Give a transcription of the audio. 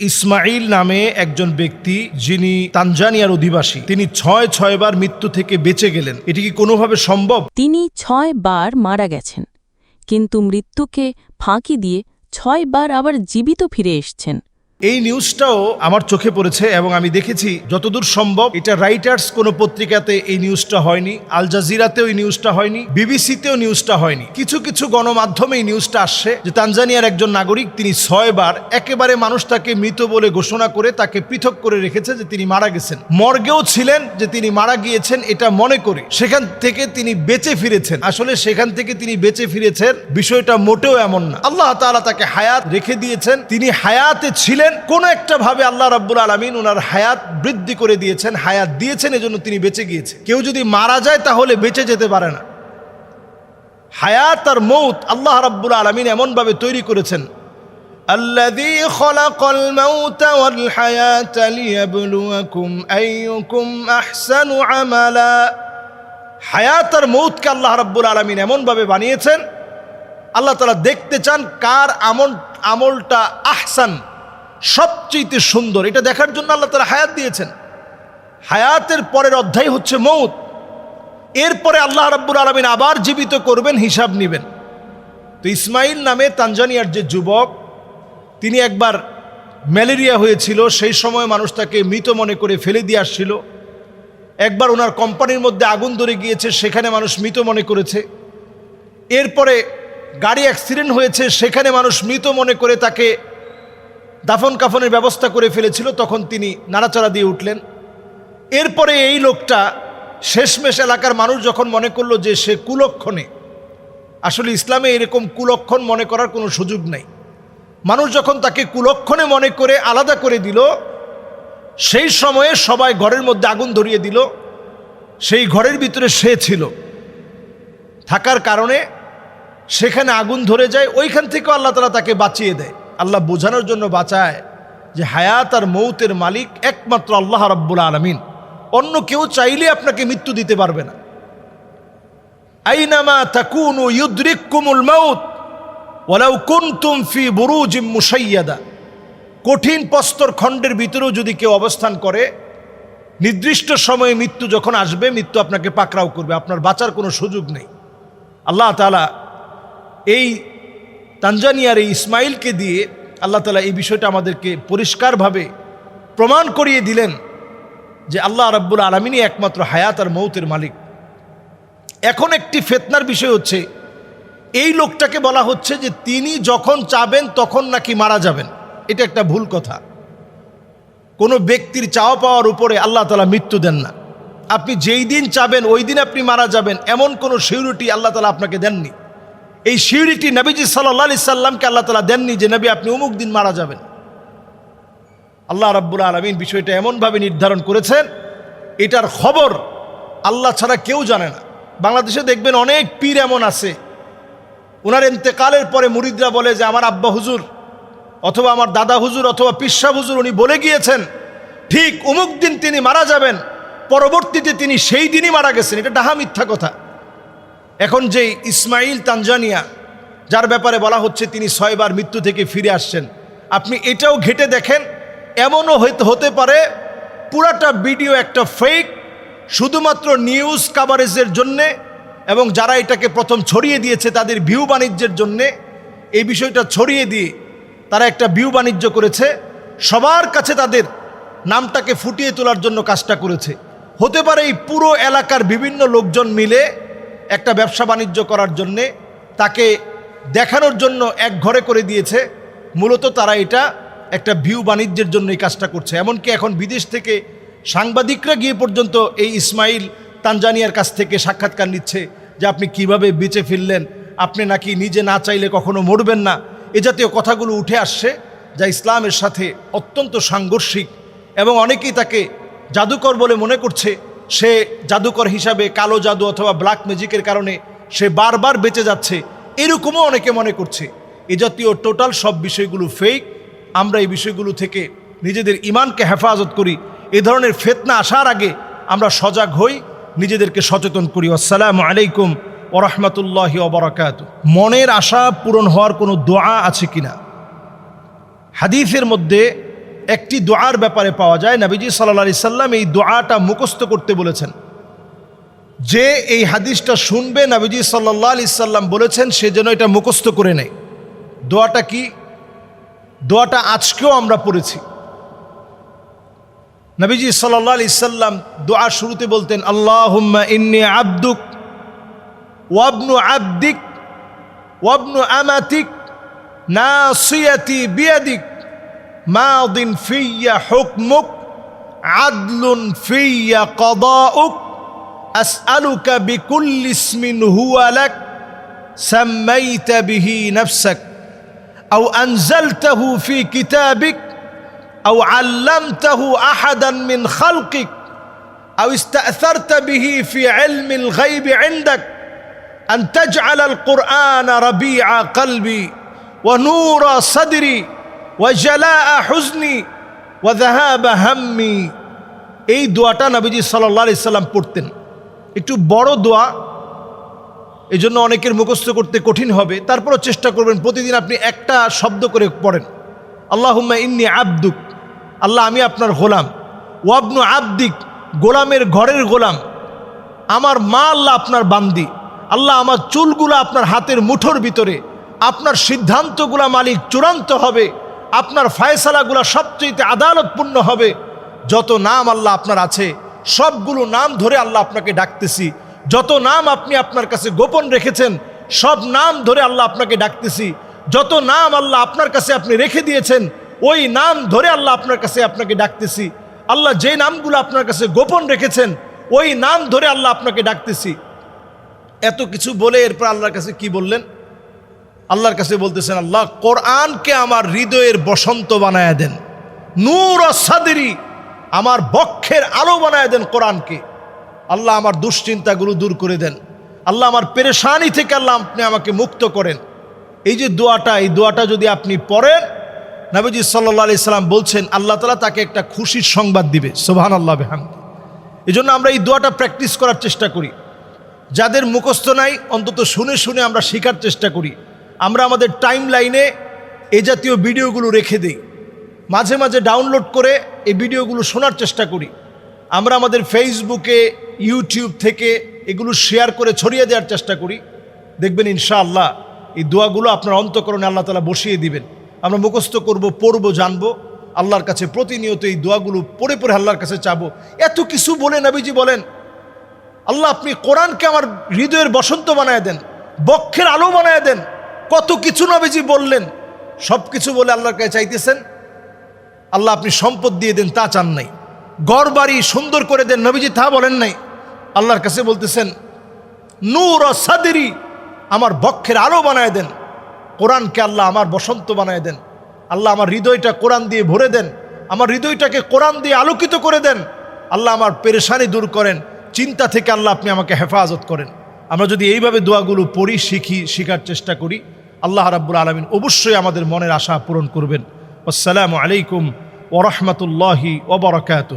ইসমাইল নামে একজন ব্যক্তি যিনি তানজানিয়ার অধিবাসী, তিনি ছয় ছয়বার মৃত্যু থেকে বেঁচে গেলেন। এটি কি কোনোভাবে সম্ভব? তিনি ছয় বার মারা গেছেন, কিন্তু মৃত্যুকে ফাঁকি দিয়ে ছয় বার আবার জীবিত ফিরে এসছেন। এই নিউজটাও আমার চোখে পড়েছে এবং আমি দেখেছি যতদূর সম্ভব এটা রাইটার্স কোনো পত্রিকাতে এই নিউজটা হয়নি, আল জাজিরাতেও এই নিউজটা হয়নি, বিবিসিতেও নিউজটা হয়নি। কিছু কিছু গণমাধ্যমে এই নিউজটা আসছে যে তানজানিয়ার একজন নাগরিক তিনি ছয়বার একেবারে মানুষ তাকে মৃত বলে ঘোষণা করে তাকে পৃথক করে রেখেছে যে তিনি মারা গেছেন। মর্গেও ছিলেন যে তিনি মারা গিয়েছেন এটা মনে করে। সেখান থেকে তিনি বেঁচে ফিরেছেন। আসলে সেখান থেকে তিনি বেঁচে ফিরেছেন বিষয়টা মোটেও এমন না। আল্লাহ তাআলা তাকে হায়াত রেখে দিয়েছেন। তিনি হায়াতে ছিলেন কোন একটা ভাবে আল্লাহ রাব্বুল আলমিন ওনার হায়াত বৃদ্ধি করে দিয়েছেন হায়াত দিয়েছেন এজন্য তিনি বেঁচে গিয়েছেন কেউ যদি মারা যায় তাহলে বেঁচে যেতে পারে না হায়াত আর মৌত আল্লাহ রাব্বুল আলমিন এমনভাবে তৈরি করেছেন الذي خلق الموت والحياة ليبلوكم أيكم أحسن عملا হায়াত আর মৌতকে আল্লাহ রাব্বুল আলমিন এমনভাবে বানিয়েছেন আল্লাহ তালা দেখতে চান কার আমল আমলটা আহসান সবচেয়ে সুন্দর। এটা দেখার জন্য আল্লাহ তারা হায়াত দিয়েছেন। হায়াতের পরের অধ্যায় হচ্ছে মৌত। এরপরে আল্লাহ রাব্বুল আলমিন আবার জীবিত করবেন, হিসাব নেবেন। তো ইসমাইল নামে তানজানিয়ার যে যুবক, তিনি একবার ম্যালেরিয়া হয়েছিল, সেই সময় মানুষ তাকে মৃত মনে করে ফেলে দিয়ে আসছিল। একবার ওনার কোম্পানির মধ্যে আগুন ধরে গিয়েছে, সেখানে মানুষ মৃত মনে করেছে। এরপরে গাড়ি অ্যাক্সিডেন্ট হয়েছে, সেখানে মানুষ মৃত মনে করে তাকে দাফন কাফনের ব্যবস্থা করে ফেলেছিল, তখন তিনি নাড়াচাড়া দিয়ে উঠলেন। এরপরে এই লোকটা শেষমেশ এলাকার মানুষ যখন মনে করল যে সে কুলক্ষণে, আসলে ইসলামে এরকম কুলক্ষণ মনে করার কোনো সুযোগ নাই। মানুষ যখন তাকে কুলক্ষণে মনে করে আলাদা করে দিল, সেই সময়ে সবাই ঘরের মধ্যে আগুন ধরিয়ে দিল। সেই ঘরের ভিতরে সে ছিল। থাকার কারণে সেখানে আগুন ধরে যায়, ওইখান থেকেও আল্লাহ তালা তাকে বাঁচিয়ে দেয়। আল্লাহ বোঝানোর জন্য বাঁচায় যে হায়াত আর মৌতের মালিক একমাত্র আল্লাহ রাব্বুল আলমিন। অন্য কেউ চাইলে আপনাকে মৃত্যু দিতে পারবে না। আইনামা তাকুন ও ইউদ্রিক কুমুল মাউত ওলাউ কুনতুম ফি বুরুজিম মুসাইয়াদা কঠিন প্রস্তর খণ্ডের ভিতরেও যদি কেউ অবস্থান করে, নির্দিষ্ট সময়ে মৃত্যু যখন আসবে, মৃত্যু আপনাকে পাকড়াও করবে। আপনার বাঁচার কোনো সুযোগ নেই। আল্লাহ তালা এই তানজানিয়ার এই ইসমাইলকে দিয়ে আল্লাহ তালা এই বিষয়টা আমাদেরকে পরিষ্কারভাবে প্রমাণ করিয়ে দিলেন যে আল্লাহ রাব্বুল আলমিনই একমাত্র হায়াত আর মৌতের মালিক। এখন একটি ফেতনার বিষয় হচ্ছে, এই লোকটাকে বলা হচ্ছে যে তিনি যখন চাবেন তখন নাকি মারা যাবেন। এটা একটা ভুল কথা। কোনো ব্যক্তির চাওয়া পাওয়ার উপরে আল্লাহ তালা মৃত্যু দেন না। আপনি যেই দিন চাবেন ওই দিন আপনি মারা যাবেন, এমন কোনো সিউরিটি আল্লাহ তালা আপনাকে দেননি। এই সিউরিটি নবীজি সাল্লা সাল্লামকে আল্লাহ তালা দেননি যে, নবী, আপনি অমুক দিন মারা যাবেন। আল্লাহ রাব্বুল আলমিন বিষয়টা এমনভাবে নির্ধারণ করেছেন, এটার খবর আল্লাহ ছাড়া কেউ জানে না। বাংলাদেশে দেখবেন অনেক পীর এমন আছে ওনার এন্তেকালের পরে মুরিদরা বলে যে, আমার আব্বা হুজুর অথবা আমার দাদা হুজুর অথবা পিসা হুজুর উনি বলে গিয়েছেন, ঠিক অমুক দিন তিনি মারা যাবেন, পরবর্তীতে তিনি সেই দিনই মারা গেছেন। এটা ডাহা মিথ্যা কথা। এখন যে ইসমাইল তানজানিয়া, যার ব্যাপারে বলা হচ্ছে তিনি ছয়বার মৃত্যু থেকে ফিরে আসছেন, আপনি এটাও ঘেটে দেখেন, এমনও হতে পারে পুরাটা ভিডিও একটা ফেক শুধুমাত্র নিউজ কাভারেজের জন্যে এবং যারা এটাকে প্রথম ছড়িয়ে দিয়েছে তাদের ভিউ বাণিজ্যের জন্যে, এই বিষয়টা ছড়িয়ে দিয়ে তারা একটা ভিউ বাণিজ্য করেছে, সবার কাছে তাদের নামটাকে ফুটিয়ে তোলার জন্য কাজটা করেছে। হতে পারে এই পুরো এলাকার বিভিন্ন লোকজন মিলে একটা ব্যবসা বাণিজ্য করার জন্যে তাকে দেখানোর জন্য এক ঘরে করে দিয়েছে। মূলত তারা এটা একটা ভিউ বাণিজ্যের জন্য এই কাজটা করছে। এমনকি এখন বিদেশ থেকে সাংবাদিকরা গিয়ে পর্যন্ত এই ইসমাইল তানজানিয়ার কাছ থেকে সাক্ষাৎকার নিচ্ছে যে আপনি কীভাবে বেঁচে ফিরলেন, আপনি নাকি নিজে না চাইলে কখনো মরবেন না। এ জাতীয় কথাগুলো উঠে আসছে যা ইসলামের সাথে অত্যন্ত সাংঘর্ষিক এবং অনেকেই তাকে জাদুকর বলে মনে করছে। সে জাদুকর হিসাবে কালো জাদু অথবা ব্ল্যাক ম্যাজিকের কারণে সে বারবার বেঁচে যাচ্ছে, এরকমও অনেকে মনে করছে। এ জাতীয় টোটাল সব বিষয়গুলো ফেক আমরা এই বিষয়গুলো থেকে নিজেদের ইমানকে হেফাজত করি। এ ধরনের ফেতনা আসার আগে আমরা সজাগ হই, নিজেদেরকে সচেতন করি। আসসালামু আলাইকুম ওরহমতুল্লাহি ওবরাকাত মনের আশা পূরণ হওয়ার কোনো দোয়া আছে কিনা? হাদিফের মধ্যে একটি দোয়ার ব্যাপারে পাওয়া যায়। নবীজি সাল্লা সাল্লাম এই দোয়াটা মুখস্থ করতে বলেছেন। যে এই হাদিসটা শুনবে, নবীজি সাল্লাহ আলি সাল্লাম বলেছেন, সে যেন এটা মুখস্থ করে নেয়। দোয়াটা কি? দোয়াটা আজকেও আমরা পড়েছি। নবীজি সাল্লাহ আলি সাল্লাম দোয়া শুরুতে বলতেন আল্লাহ ইন্নি আব্দুক ওয়াবনু আব্দিক ওয়াবনু আমাতিক নাসিয়াতি বিয়াদিক ماض في حكمك عدل في قضاؤك أسألك بكل اسم هو لك سميت به نفسك أو أنزلته في كتابك أو علمته أحدا من خلقك أو استأثرت به في علم الغيب عندك أن تجعل القرآن ربيع قلبي ونور صدري ওয়াজালাহ হুজনি ওয়াজাহাবা হাম্মি। এই দোয়াটা নাবিজি সাল্লাহ সাল্লাম পড়তেন। একটু বড় দোয়া এই জন্য অনেকের মুখস্থ করতে কঠিন হবে। তারপরও চেষ্টা করবেন, প্রতিদিন আপনি একটা শব্দ করে পড়েন। আল্লাহুম্মা ইন্নি আব্দুক, আল্লাহ আমি আপনার গোলাম। ওয়াবনু আব্দিক, গোলামের ঘরের গোলাম। আমার মা আল্লাহ আপনার বান্দি। আল্লাহ আমার চুলগুলো আপনার হাতের মুঠোর ভিতরে। আপনার সিদ্ধান্তগুলা মালিক চূড়ান্ত হবে। আপনার ফায়সালাগুলা সবচেয়ে আদালতপূর্ণ হবে। যত নাম আল্লাহ আপনার আছে, সবগুলো নাম ধরে আল্লাহ আপনাকে ডাকতেছি। যত নাম আপনি আপনার কাছে গোপন রেখেছেন, সব নাম ধরে আল্লাহ আপনাকে ডাকতেছি। যত নাম আল্লাহ আপনার কাছে আপনি রেখে দিয়েছেন, ওই নাম ধরে আল্লাহ আপনার কাছে আপনাকে ডাকতেছি। আল্লাহ যে নামগুলো আপনার কাছে গোপন রেখেছেন, ওই নাম ধরে আল্লাহ আপনাকে ডাকতেছি। এত কিছু বলে এরপর আল্লাহর কাছে কি বললেন? আল্লাহর কাছে বলতেছেন, আল্লাহ, কোরআনকে আমার হৃদয়ের বসন্ত বানায় দেন। নূর সাদেরি, আমার বক্ষের আলো বানায় দেন কোরআনকে। আল্লাহ আমার দুশ্চিন্তাগুলো দূর করে দেন। আল্লাহ আমার পেরেশানি থেকে আল্লাহ আপনি আমাকে মুক্ত করেন। এই যে দোয়াটা, এই দোয়াটা যদি আপনি পড়েন, নবীজি সাল্লা আলি সাল্লাম বলছেন, আল্লাহ তালা তাকে একটা খুশির সংবাদ দিবে। সোভান আল্লাহ বেহাম এই জন্য আমরা এই দোয়াটা প্র্যাকটিস করার চেষ্টা করি। যাদের মুখস্থ নাই, অন্তত শুনে শুনে আমরা শেখার চেষ্টা করি। আমরা আমাদের টাইম লাইনে এ জাতীয় ভিডিওগুলো রেখে দিই। মাঝে মাঝে ডাউনলোড করে এই ভিডিওগুলো শোনার চেষ্টা করি। আমরা আমাদের ফেসবুকে ইউটিউব থেকে এগুলো শেয়ার করে ছড়িয়ে দেওয়ার চেষ্টা করি। দেখবেন ইনশাআল্লাহ এই দোয়াগুলো আপনার অন্তকরণে আল্লাহ তালা বসিয়ে দিবেন। আমরা মুখস্থ করব, পড়ব, জানব। আল্লাহর কাছে প্রতিনিয়ত এই দোয়াগুলো পড়ে পড়ে আল্লাহর কাছে চাবো। এত কিছু বলে নবীজি বলেন, আল্লাহ আপনি কোরআনকে আমার হৃদয়ের বসন্ত বানায় দেন, বক্ষের আলো বানায় দেন কত কিছু নবীজি বললেন, সব কিছু বলে আল্লাহর কাছে চাইতেছেন। আল্লাহ আপনি সম্পদ দিয়ে দেন, তা চান নাই। গড় বাড়ি সুন্দর করে দেন, নবীজি তা বলেন নাই। আল্লাহর কাছে বলতেছেন, নূর ও সাদেরি আমার বক্ষের আলো বানায় দেন। কোরআনকে আল্লাহ আমার বসন্ত বানায় দেন। আল্লাহ আমার হৃদয়টা কোরআন দিয়ে ভরে দেন। আমার হৃদয়টাকে কোরআন দিয়ে আলোকিত করে দেন। আল্লাহ আমার পেরেশানি দূর করেন। চিন্তা থেকে আল্লাহ আপনি আমাকে হেফাজত করেন। আমরা যদি এইভাবে দোয়াগুলো পড়ি, শিখি, শেখার চেষ্টা করি আল্লাহ রাব্বুল আলমিন অবশ্যই আমাদের মনের আশা পূরণ করবেন। আসসালামু আলাইকুম ওরহমতুল্লাহি ওবরাকাতুহ